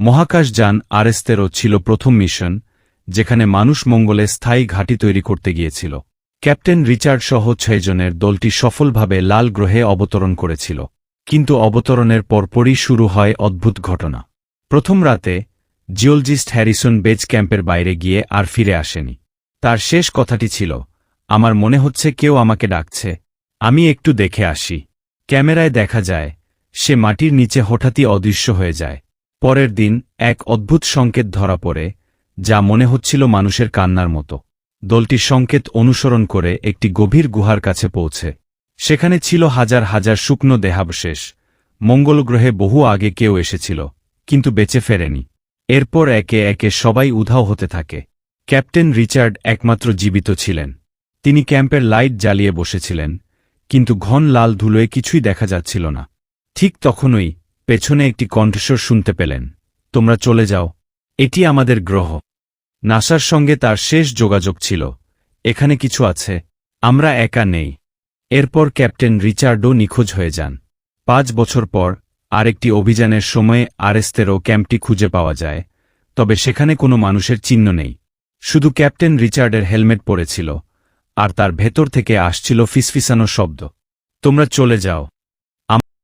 মহাকাশযান আরেস্তেরও ছিল প্রথম মিশন, যেখানে মানুষ মঙ্গলে স্থায়ী ঘাঁটি তৈরি করতে গিয়েছিল। ক্যাপ্টেন রিচার্ড সহ ছয়জনের দলটি সফলভাবে লাল গ্রহে অবতরণ করেছিল। কিন্তু অবতরণের পরপরই শুরু হয় অদ্ভুত ঘটনা। প্রথম রাতে, জিওলজিস্ট হ্যারিসন বেজ ক্যাম্পের বাইরে গিয়ে আর ফিরে আসেনি। তার শেষ কথাটি ছিল, আমার মনে হচ্ছে কেউ আমাকে ডাকছে। আমি একটু দেখে আসি। ক্যামেরায় দেখা যায়, সে মাটির নিচে হঠাৎই অদৃশ্য হয়ে যায়। পরের দিন এক অদ্ভুত সংকেত ধরা পড়ে, যা মনে হচ্ছিল মানুষের কান্নার মতো। দলটি সংকেত অনুসরণ করে একটি গভীর গুহার কাছে পৌঁছে। সেখানে ছিল হাজার হাজার শুকনো দেহাবশেষ। মঙ্গল গ্রহে বহু আগে কেউ এসেছিল, কিন্তু বেঁচে ফেরেনি। এরপর একে একে সবাই উধাও হতে থাকে। ক্যাপ্টেন রিচার্ড একমাত্র জীবিত ছিলেন। তিনি ক্যাম্পের লাইট জ্বালিয়ে বসেছিলেন, কিন্তু ঘন লাল ধুলোয় কিছুই দেখা যাচ্ছিল না। ঠিক তখনই পেছনে একটি কণ্ঠস্বর শুনতে পেলেন। তোমরা চলে যাও। এটি আমাদের গ্রহ। নাসার সঙ্গে তার শেষ যোগাযোগ ছিল। এখানে কিছু আছে। আমরা একা নেই। এরপর ক্যাপ্টেন রিচার্ডও নিখোঁজ হয়ে যান। পাঁচ বছর পর, আরেকটি অভিযানের সময়ে আরেস্তেরও ক্যাম্পটি খুঁজে পাওয়া যায়। তবে সেখানে কোনো মানুষের চিহ্ন নেই। শুধু ক্যাপ্টেন রিচার্ডের হেলমেট পরেছিল, আর তার ভেতর থেকে আসছিল ফিসফিসানো শব্দ। তোমরা চলে যাও।